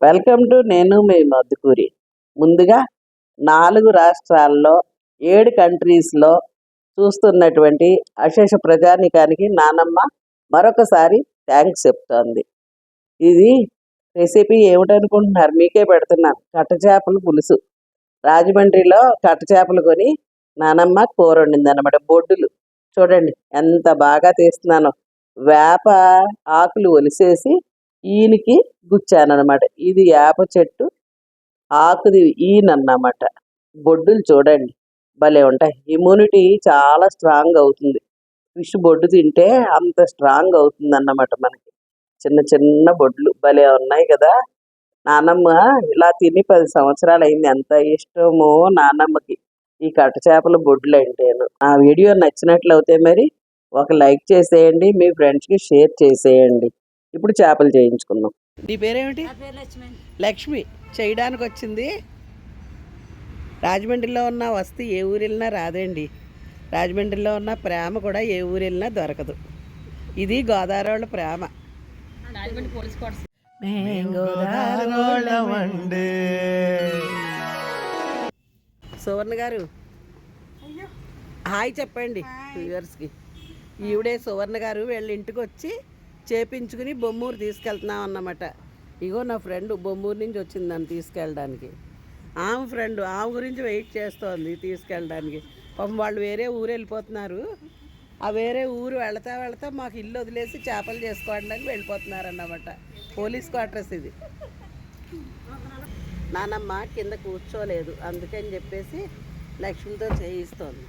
Welcome to నేను మీ మధుకూరి. ముందుగా నాలుగు రాష్ట్రాల్లో ఏడు కంట్రీస్లో చూస్తున్నటువంటి అశేష ప్రజానికానికి నానమ్మ మరొకసారి థ్యాంక్స్ చెప్తోంది. ఇది రెసిపీ ఏమిటనుకుంటున్నారు? మీకే పెడుతున్నాను కట్ట చేపల పులుసు. రాజమండ్రిలో కట్ట చేపలు కొని నానమ్మ కూర వండింది అనమాట బొడ్డులు. చూడండి ఎంత బాగా తీస్తున్నానో. వేప ఆకులు ఒలిసేసి ఈయనకి గుచ్చానమాట ఇది వేప చెట్టు ఆకుది ఈయన అన్నమాట బొడ్డులు చూడండి భలే ఉంటాయి. ఇమ్యూనిటీ చాలా స్ట్రాంగ్ అవుతుంది. ఫిష్ బొడ్డు తింటే అంత స్ట్రాంగ్ అవుతుంది అన్నమాట మనకి. చిన్న చిన్న బొడ్లు భలే ఉన్నాయి కదా. నానమ్మ ఇలా తిని పది సంవత్సరాలు అయింది ఎంత ఇష్టమో నానమ్మకి. ఈ కట్ట చేపల బొడ్లు అంటేను. ఆ వీడియో నచ్చినట్లయితే మరి ఒక లైక్ చేసేయండి మీ ఫ్రెండ్స్కి షేర్ చేసేయండి. ఇప్పుడు చేపలు చేయించుకుందాం. నీ పేరేమిటి? లక్ష్మి. చేయడానికి వచ్చింది రాజమండ్రిలో ఉన్న వస్తు ఏ ఊరు వెళ్ళినా రాదండి. రాజమండ్రిలో ఉన్న ప్రేమ కూడా ఏ ఊరు వెళ్ళినా దొరకదు. ఇది గోదావరి వాళ్ళ ప్రేమ. సువర్ణ గారు హాయ్ చెప్పండి వ్యూవర్స్కి. ఈవిడే సువర్ణ గారు వీళ్ళ ఇంటికి వచ్చి చేపించుకుని బొమ్మూరు తీసుకెళ్తున్నాం అన్నమాట. ఇగో నా ఫ్రెండ్ బొమ్మూరు నుంచి వచ్చింది నన్ను తీసుకెళ్ళడానికి. ఆమె ఫ్రెండ్ ఆమె గురించి వెయిట్ చేస్తోంది తీసుకెళ్ళడానికి. పాపం వాళ్ళు వేరే ఊరు వెళ్ళిపోతున్నారు. ఆ వేరే ఊరు వెళతా వెళతా మాకు ఇల్లు వదిలేసి చేపలు చేసుకోవడానికి వెళ్ళిపోతున్నారు అన్నమాట. పోలీస్ క్వార్టర్స్ ఇది. నానమ్మ కింద కూర్చోలేదు. అందుకని చెప్పేసి లక్ష్మితో చేయిస్తోంది.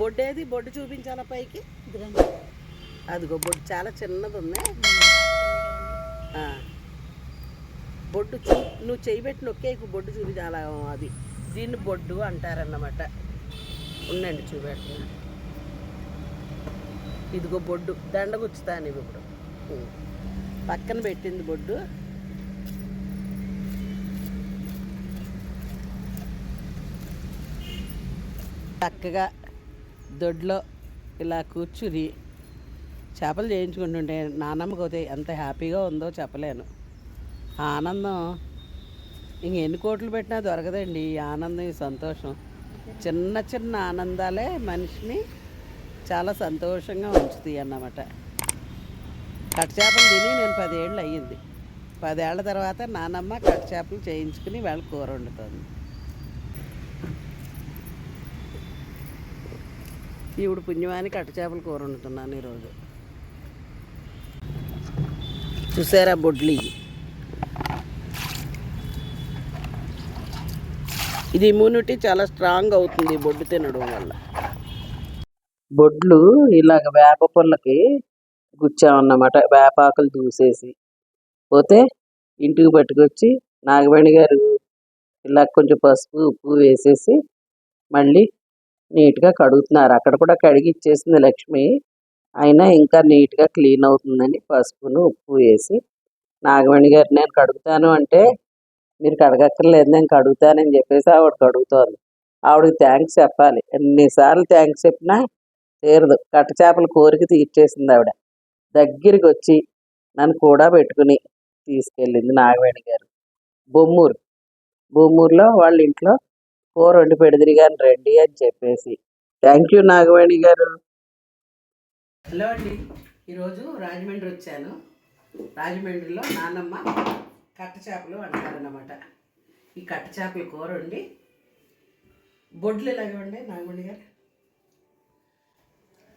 బొడ్డేది? బొడ్డు చూపించాలా పైకి? అదిగో బొడ్డు చాలా చిన్నది ఉంది బొడ్డు చూ నువ్వు చేయి పెట్టి నొక్కేకు బొడ్డు చూపించాలా అది. దీన్ని బొడ్డు అంటారన్నమాట. ఉండండి చూపెడుతున్నా ఇదిగో బొడ్డు దండ గుచ్చుతాను ఇవి ఇప్పుడు. పక్కన పెట్టింది బొడ్డు చక్కగా దొడ్లో ఇలా కూర్చుని చేపలు చేయించుకుంటుంటే నానమ్మకి అయితే ఎంత హ్యాపీగా ఉందో చెప్పలేను. ఆ ఆనందం ఇంక ఎన్ని కోట్లు పెట్టినా దొరకదండి ఈ ఆనందం ఈ సంతోషం. చిన్న చిన్న ఆనందాలే మనిషిని చాలా సంతోషంగా ఉంచుతాయి అన్నమాట. కట్ చేపలు తిని నేను పదేళ్ళు అయ్యింది. పదేళ్ళ తర్వాత నానమ్మ కట్ చేపలు చేయించుకుని వాళ్ళ కూర వండుతుంది. ఇప్పుడు పుణ్యమాని కట్ట చేపల కూర వండుతున్నాను ఈరోజు. చూసారా బొడ్లి? ఇది ఇమ్యూనిటీ చాలా స్ట్రాంగ్ అవుతుంది బొడ్డు తినడం వల్ల. బొడ్లు ఇలాగ వేప పుల్లకి గుచ్చామన్నమాట. వేపాకులు దూసేసి. పోతే ఇంటికి పట్టుకొచ్చి నాగవేణి గారు ఇలా కొంచెం పసుపు ఉప్పు వేసేసి మళ్ళీ నీట్గా కడుగుతున్నారు. అక్కడ కూడా కడిగి ఇచ్చేసింది లక్ష్మి. అయినా ఇంకా నీట్గా క్లీన్ అవుతుందని పసుపును ఉప్పు వేసి నాగవేణి గారు నేను కడుగుతాను అంటే మీరు కడగక్కర్లేదు నేను కడుగుతానని చెప్పేసి ఆవిడ కడుగుతోంది. ఆవిడకి థ్యాంక్స్ చెప్పాలి. ఎన్నిసార్లు థ్యాంక్స్ చెప్పినా తీరదు. కట్ట చేపల కోరిక తీర్చేసింది ఆవిడ. దగ్గరికి వచ్చి నన్ను కూడా పెట్టుకుని తీసుకెళ్ళింది నాగవేణి గారు. బొమ్మూరు. బొమ్మూరులో వాళ్ళ ఇంట్లో కూర వండి పెడిదిరి కానీ రండి అని చెప్పేసి. థ్యాంక్ యూ నాగవేణి గారు. హలో అండి. ఈరోజు రాజమండ్రి వచ్చాను. రాజమండ్రిలో నానమ్మ కట్ట చేపలు అంటారన్నమాట ఈ కట్ట చేపల కూర వండి బొడ్లు ఎలాగండి నాగమణి గారు?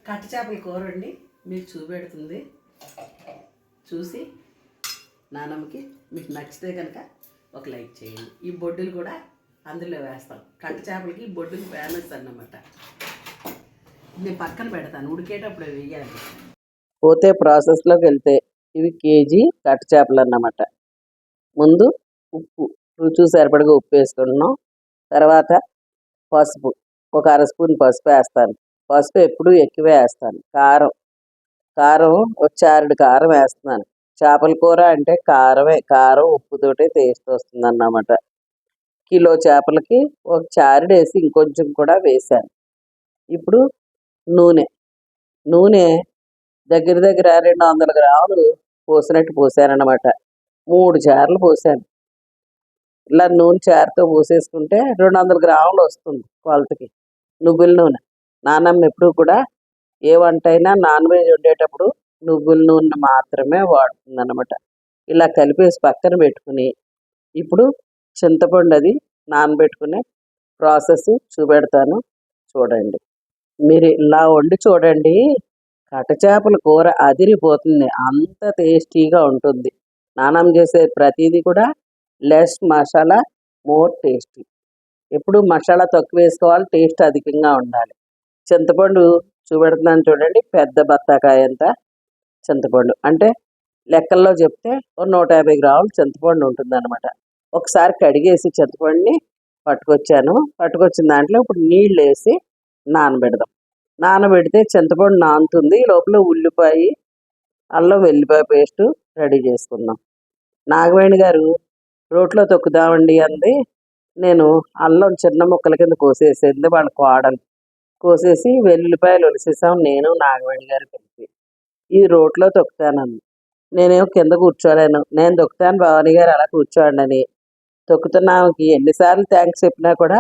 కట్ట చేపల కూర వండి మీకు చూపెడుతుంది. చూసి నానమ్మకి మీకు నచ్చితే కనుక ఒక లైక్ చేయండి. ఈ బొడ్డులు కూడా అందులో వేస్తాం. కట్ట చేపలకి ఈ బొడ్డులు ఫేమస్ అన్నమాట. నేను పక్కన పెడతాను ఉడికేటప్పుడు వేయాలి. పోతే ప్రాసెస్లోకి వెళ్తే ఇవి కేజీ కట్ట చేపలు అన్నమాట. ముందు ఉప్పు రుచి సరిపడగా ఉప్పు వేసుకుంటున్నాం. తర్వాత పసుపు ఒక అర స్పూన్ పసుపు వేస్తాను. పసుపు ఎప్పుడు ఎక్కువ వేస్తాను. కారం కారం ఒక చారుడు కారం వేస్తున్నాను. చేపల కూర అంటే కారమే కారం ఉప్పుతోటే టేస్ట్ వస్తుంది అన్నమాట. కిలో చేపలకి ఒక చారుడు వేసి ఇంకొంచెం కూడా వేసాను. ఇప్పుడు నూనె. నూనె దగ్గర దగ్గర రెండు వందల గ్రాములు పోసినట్టు పోసానమాట మూడు చార్లు పోసాను. ఇలా నూనె చారుతో పోసేసుకుంటే రెండు వందల గ్రాములు వస్తుంది కొలతకి నువ్వుల నూనె. నానమ్మ ఎప్పుడు కూడా ఏ వంట అయినా నాన్ వెజ్ వండేటప్పుడు నువ్వుల నూనె మాత్రమే వాడుతుందన్నమాట. ఇలా కలిపేసి పక్కన పెట్టుకుని ఇప్పుడు చింతపండు అది నానబెట్టుకునే ప్రాసెస్ చూపెడతాను. చూడండి. మీరు ఇలా వండి చూడండి. కట్టచేపల కూర అదిరిపోతుంది. అంత టేస్టీగా ఉంటుంది. నానం చేసే ప్రతిదీ కూడా లెస్ మసాలా మోర్ టేస్టీ. ఎప్పుడు మసాలా తక్కువ వేసుకోవాలి టేస్ట్ అధికంగా ఉండాలి. చింతపండు చూపెడుతున్నాను చూడండి. పెద్ద బత్తాకాయ అంత చింతపండు. అంటే లెక్కల్లో చెప్తే ఓ నూట యాభై గ్రాములు చింతపండు ఉంటుందన్నమాట. ఒకసారి కడిగేసి చింతపండుని పట్టుకొచ్చాను. పట్టుకొచ్చిన దాంట్లో ఇప్పుడు నీళ్ళు వేసి నానబెడదాం. నానబెడితే చింతపండు నానుతుంది లోపల ఉల్లిపాయ అల్లం వెల్లిపాయ పేస్ట్ రెడీ చేసుకుందాం. నాగవేణి గారు రోట్లో తొక్కుదామండి అంది. నేను అల్లం చిన్న ముక్కల కింద కోసేసింది వాళ్ళ కోడలు కోసేసి వెల్లుల్లిపాయలు ఒలిసేసాం నేను నాగవేణి గారు కలిపి. ఈ రోట్లో తొక్కుతానని నేనేమో కింద కూర్చోలేను. నేను తొక్కుతాను భవానీ గారు అలా కూర్చోండి అని తొక్కుతున్నాకి ఎన్నిసార్లు థ్యాంక్స్ చెప్పినా కూడా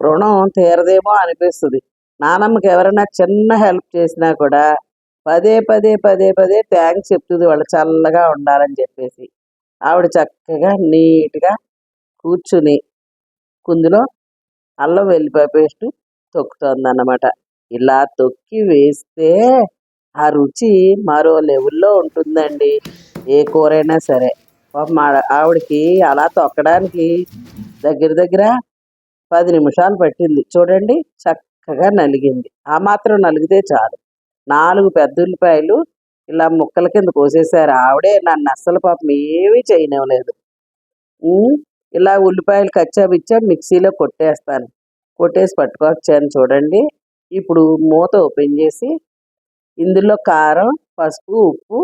రుణం తీరదేమో అనిపిస్తుంది. నానమ్మకి ఎవరైనా చిన్న హెల్ప్ చేసినా కూడా పదే పదే పదే పదే థ్యాంక్స్ చెప్తుంది వాళ్ళు చల్లగా ఉండాలని చెప్పేసి. ఆవిడ చక్కగా నీట్గా కూర్చుని కుందులో అల్లం వెల్లిపాయ పేస్ట్ తొక్కుతోంది అన్నమాట ఇలా తొక్కి వేస్తే ఆ రుచి మరో లెవెల్లో ఉంటుందండి. ఏ కూరైనా సరే. మా ఆవిడకి అలా తొక్కడానికి దగ్గర దగ్గర పది నిమిషాలు పట్టింది. చూడండి చక్కగా నలిగింది. ఆ మాత్రం నలిగితే చాలు. నాలుగు పెద్ద ఉల్లిపాయలు ఇలా ముక్కల కింద కోసేసారు ఆవిడే నన్ను అస్సలు పాపం ఏమీ చేయనివ్వలేదు. ఇలా ఉల్లిపాయలు కచ్చా బిచ్చా మిక్సీలో కొట్టేస్తాను. కొట్టేసి పట్టుకొచ్చాను చూడండి. ఇప్పుడు మూత ఓపెన్ చేసి ఇందులో కారం పసుపు ఉప్పు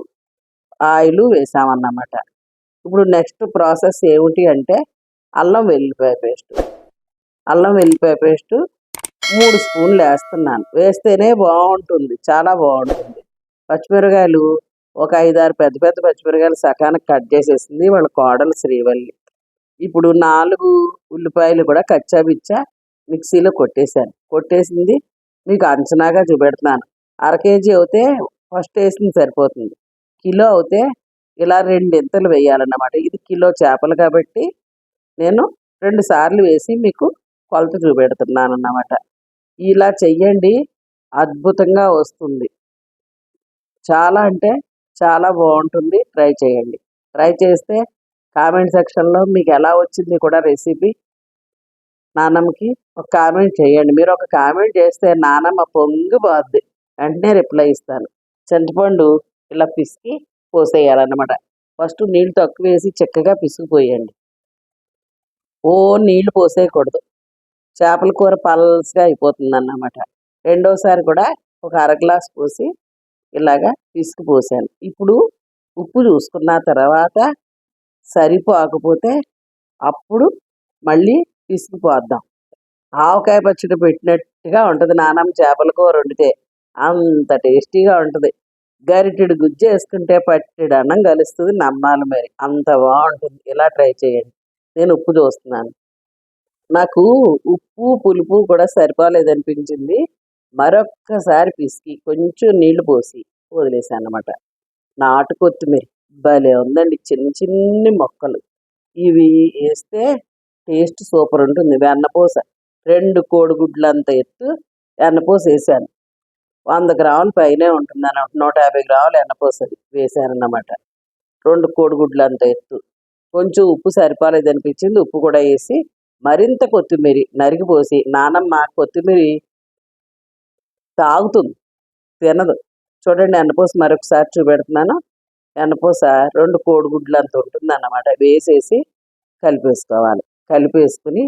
ఆయిల్ వేసామన్నమాట. ఇప్పుడు నెక్స్ట్ ప్రాసెస్ ఏమిటి అంటే అల్లం వెల్లిపాయ పేస్ట్. అల్లం వెల్లిపాయ పేస్ట్ మూడు స్పూన్లు వేస్తున్నాను. వేస్తేనే బాగుంటుంది. చాలా బాగుంటుంది. పచ్చిమిరకాయలు ఒక ఐదారు పెద్ద పెద్ద పచ్చిమిరకాయలు సకానికి కట్ చేసేసింది వాళ్ళ కోడలు శ్రీవల్లి. ఇప్పుడు నాలుగు ఉల్లిపాయలు కూడా కచ్చా బిచ్చా మిక్సీలో కొట్టేశాను. కొట్టేసింది మీకు అంచనాగా చూపెడుతున్నాను. అర కేజీ అయితే ఫస్ట్ వేసింది సరిపోతుంది. కిలో అయితే ఇలా రెండింతలు వేయాలన్నమాట. ఇది కిలో చేపలు కాబట్టి నేను రెండు సార్లు వేసి మీకు కొలత చూపెడుతున్నాను అన్నమాట ఇలా చెయ్యండి అద్భుతంగా వస్తుంది. చాలా అంటే చాలా బాగుంటుంది ట్రై చేయండి. ట్రై చేస్తే కామెంట్ సెక్షన్లో మీకు ఎలా వచ్చింది కూడా రెసిపీ నానమ్మకి ఒక కామెంట్ చేయండి. మీరు ఒక కామెంట్ చేస్తే నానమ్మ పొంగి పోద్ది వెంటనే రిప్లై ఇస్తాను. చింతపండు ఇలా పిసికి పోసేయాలన్నమాట. ఫస్ట్ నీళ్ళు తక్కువ వేసి చక్కగా పిసికిపోయండి. ఓ నీళ్ళు పోసేయకూడదు. చేపల కూర పల్స్గా అయిపోతుంది అన్నమాట రెండోసారి కూడా ఒక అర గ్లాస్ పోసి ఇలాగా పిసుకు పోసాను. ఇప్పుడు ఉప్పు చూసుకున్న తర్వాత సరిపోకపోతే అప్పుడు మళ్ళీ పిసికిపోద్దాం ఆవకాయ పచ్చడి పెట్టినట్టుగా ఉంటుంది నానమ్మ చేపల కూర వండితే. అంత టేస్టీగా ఉంటుంది. గరిటెడు గుజ్జు వేసుకుంటే పట్టెడు అన్నం కలుస్తుంది నమ్మాలి మరి. అంత బాగుంటుంది. ఇలా ట్రై చేయండి. నేను ఉప్పు చూస్తున్నాను. నాకు ఉప్పు పులుపు కూడా సరిపోలేదనిపించింది. మరొక్కసారి పిసికి కొంచెం నీళ్ళు పోసి వదిలేసాను అనమాట నాటు కొత్తిమీర. భలే ఉందండి. చిన్న చిన్ని మొక్కలు. ఇవి వేస్తే టేస్ట్ సూపర్ ఉంటుంది. వెన్నపూస రెండు కోడిగుడ్లు అంత ఎత్తు వెన్నపూస వేసాను. వంద గ్రాముల పైనే ఉంటుంది అనమాట నూట యాభై గ్రాములు వెన్నపూస వేసాను అన్నమాట. రెండు కోడిగుడ్లు అంత ఎత్తు. కొంచెం ఉప్పు సరిపోలేదు అనిపించింది ఉప్పు కూడా వేసి మరింత కొత్తిమీర నరిగిపోసి నానమ్మ కొత్తిమీర తాగుతుంది తినదు. చూడండి ఎన్నపూస మరొకసారి చూపెడుతున్నాను. ఎన్నపూస రెండు కోడిగుడ్లు అంత ఉంటుంది అన్నమాట వేసేసి కలిపేసుకోవాలి. కలిపేసుకుని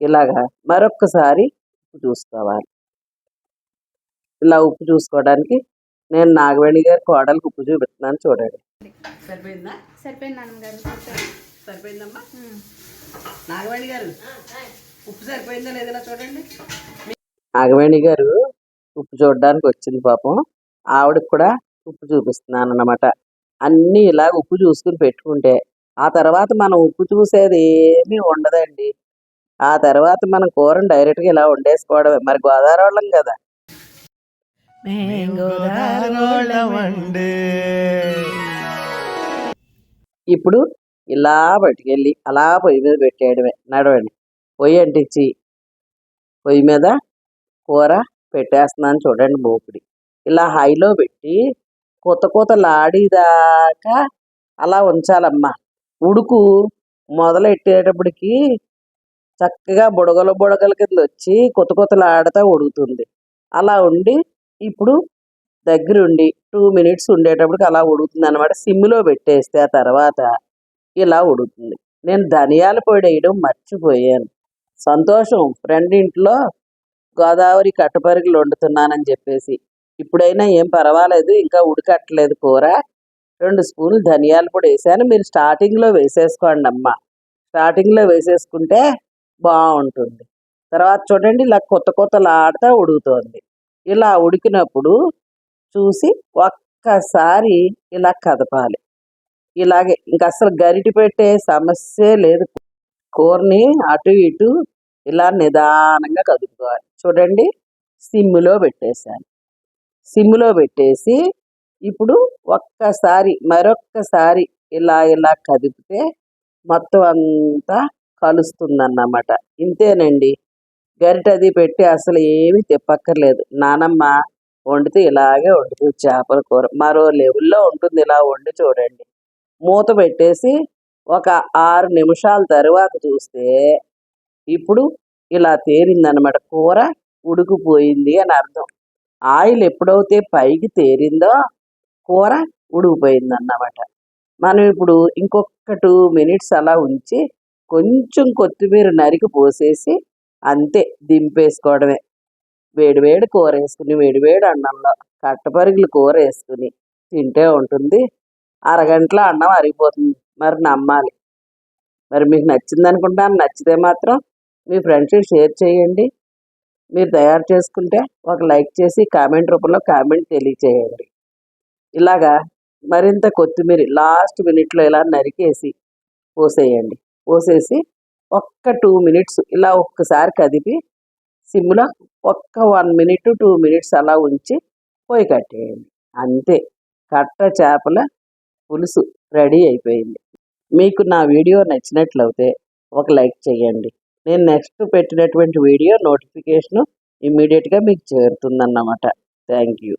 ఇలాగా మరొక్కసారి ఉప్పు చూసుకోవాలి. ఇలా ఉప్పు చూసుకోవడానికి నేను నాగవేణి గారి కోడలికి ఉప్పు చూపెడుతున్నాను చూడండి. సరిపోయిందా? సరిపోయింది సరిపోయిందమ్మా. నాగవేణి గారు ఉప్పు సరిపోయిందా చూడండి. నాగవేణి గారు ఉప్పు చూడడానికి వచ్చింది పాపం. ఆవిడకి కూడా ఉప్పు చూపిస్తున్నాను అన్నమాట. అన్నీ ఇలా ఉప్పు చూసుకుని పెట్టుకుంటే ఆ తర్వాత మనం ఉప్పు చూసేది ఏమీ ఉండదండి. ఆ తర్వాత మనం కూరని డైరెక్ట్గా ఇలా వండేసుకోవడమే. మరి గోదావరి వాళ్ళం కదా ఇప్పుడు ఇలా పట్టుకెళ్ళి అలా పొయ్యి మీద పెట్టేయడమే. నడవండి. పొయ్యి అంటించి పొయ్యి మీద కూర పెట్టేస్తున్నాను చూడండి మోపిడి ఇలా హైలో పెట్టి కొత్త కొత్తలాడిదాకా అలా ఉంచాలమ్మా. ఉడుకు మొదలెట్టేటప్పటికి చక్కగా బుడగలు బుడగల కింద వచ్చి కొత్త కొత్తలాడుతూ ఉడుకుతుంది. అలా ఉండి ఇప్పుడు దగ్గరుండి టూ మినిట్స్ ఉండేటప్పటికి అలా ఉడుకుతుంది అనమాట సిమ్లో పెట్టేస్తే ఆ తర్వాత ఇలా ఉడుకుతుంది నేను ధనియాల పొడి వేయడం మర్చిపోయాను. సంతోషం. ఫ్రెండ్ ఇంట్లో గోదావరి కట్టపరుగులు వండుతున్నానని చెప్పేసి. ఇప్పుడైనా ఏం పర్వాలేదు ఇంకా ఉడకట్లేదు కూర. రెండు స్పూన్లు ధనియాల పొడి వేసాను. మీరు స్టార్టింగ్లో వేసేసుకోండి అమ్మ. స్టార్టింగ్లో వేసేసుకుంటే బాగుంటుంది తర్వాత చూడండి ఇలా కొత్త కొత్తలాడుతూ ఉడుకుతోంది. ఇలా ఉడికినప్పుడు చూసి ఒక్కసారి ఇలా కదపాలి. ఇలాగే ఇంకా అసలు గరిటి పెట్టే సమస్యే లేదు. కూరని అటు ఇటు ఇలా నిదానంగా కదుపుకోవాలి. చూడండి సిమ్లో పెట్టేశాను. సిమ్లో పెట్టేసి ఇప్పుడు ఒక్కసారి మరొక్కసారి ఇలా ఇలా కదిపితే మొత్తం అంతా కలుస్తుందన్నమాట. ఇంతేనండి. గరిట అది పెట్టి అసలు ఏమీ తిప్పక్కర్లేదు. నానమ్మ వండితే ఇలాగే వండుతుంది చేపల కూర. మరో లెవెల్లో ఉంటుంది ఇలా వండి చూడండి. మూత పెట్టేసి ఒక ఆరు నిమిషాల తరువాత చూస్తే ఇప్పుడు ఇలా తేరిందనమాట కూర ఉడికిపోయింది అని అర్థం. ఆయిల్ ఎప్పుడైతే పైకి తేరిందో కూర ఉడికిపోయింది అన్నమాట మనం ఇప్పుడు ఇంకొక టూ మినిట్స్ అలా ఉంచి కొంచెం కొత్తిమీర నరికి పోసేసి అంతే దింపేసుకోవడమే. వేడివేడి కూర వేసుకుని వేడివేడి అన్నంలో కట్టపరుగులు కూర వేసుకుని తింటే ఉంటుంది. అరగంటలో అన్నం అరిగిపోతుంది. మరి నమ్మాలి. మరి మీకు నచ్చింది అనుకుంటాను నచ్చితే మాత్రం మీ ఫ్రెండ్స్కి షేర్ చేయండి. మీరు తయారు చేసుకుంటే ఒక లైక్ చేసి కామెంట్ రూపంలో కామెంట్ తెలియచేయండి. ఇలాగా మరింత కొత్తిమీర లాస్ట్ మినిట్లో ఇలా నరికేసి పోసేయండి. పోసేసి ఒక్క టూ మినిట్స్ ఇలా ఒక్కసారి కదిపి సిమ్లో ఒక్క వన్ మినిట్ టూ మినిట్స్ అలా ఉంచి పొయ్యి కట్టేయండి. అంతే. కట్ట చేపల పులుసు రెడీ అయిపోయింది. మీకు నా వీడియో నచ్చినట్లయితే ఒక లైక్ చేయండి. నేను నెక్స్ట్ పెట్టినటువంటి వీడియో నోటిఫికేషను ఇమ్మీడియట్గా మీకు చేరుతుందన్నమాట. Thank you.